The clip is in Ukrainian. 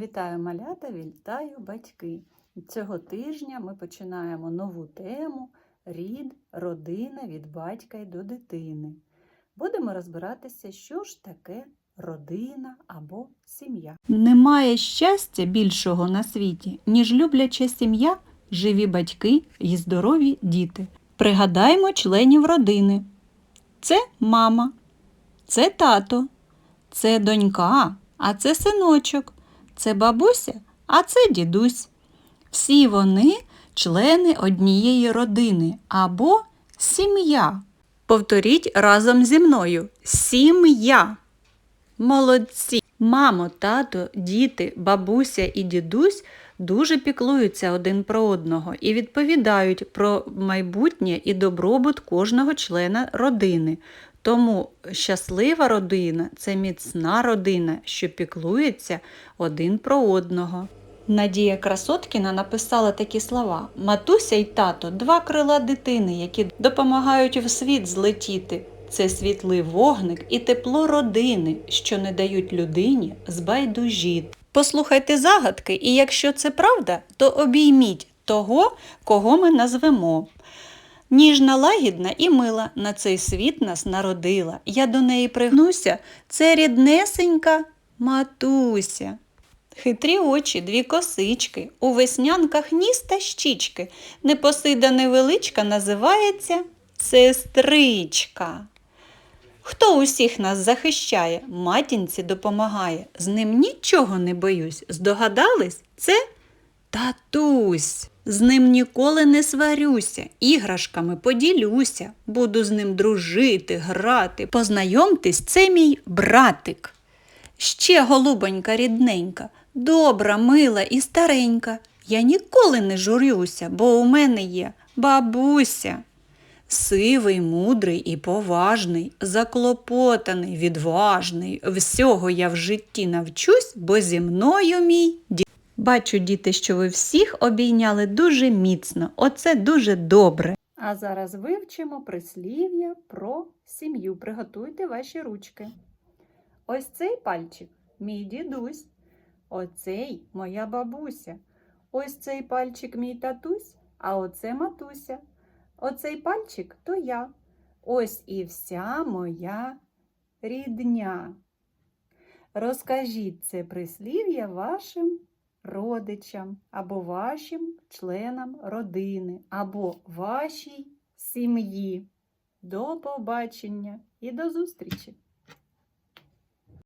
Вітаю малята, вітаю батьки. Цього тижня ми починаємо нову тему рід, родина від батька й до дитини. Будемо розбиратися, що ж таке родина або сім'я. Немає щастя більшого на світі, ніж любляча сім'я, живі батьки і здорові діти. Пригадаймо членів родини. Це мама, це тато, це донька, а це синочок, це бабуся, а це дідусь. Всі вони члени однієї родини або сім'я. Повторіть разом зі мною сім'я. Молодці! Мамо, тато, діти, бабуся і дідусь дуже піклуються один про одного і відповідають про майбутнє і добробут кожного члена родини. Тому щаслива родина це міцна родина, що піклується один про одного. Надія Красоткіна написала такі слова: Матуся й тато два крила дитини, які допомагають в світ злетіти. Це світлий вогник і тепло родини, що не дають людині збайдужіти. Послухайте загадки, і якщо це правда, то обійміть того, кого ми назвемо. Ніжна, лагідна і мила на цей світ нас народила. Я до неї пригнуся, це ріднесенька матуся. Хитрі очі, дві косички, у веснянках ніс та щічки. Непосида невеличка називається сестричка. Хто усіх нас захищає, матінці допомагає. З ним нічого не боюсь. Здогадались? Це татусь. З ним ніколи не сварюся, іграшками поділюся, буду з ним дружити, грати. Познайомтесь, це мій братик. Ще голубонька рідненька, добра, мила і старенька. Я ніколи не журюся, бо у мене є бабуся. Сивий, мудрий і поважний, заклопотаний, відважний. Всього я в житті навчусь, бо зі мною мій дід. Бачу, діти, що ви всіх обійняли дуже міцно. Оце дуже добре. А зараз вивчимо прислів'я про сім'ю. Приготуйте ваші ручки. Ось цей пальчик мій дідусь, оцей моя бабуся. Ось цей пальчик мій татусь, а оце матуся. Оцей пальчик то я. Ось і вся моя рідня. Розкажіть це прислів'я вашим родичам або вашим членам родини, або вашій сім'ї. До побачення і до зустрічі!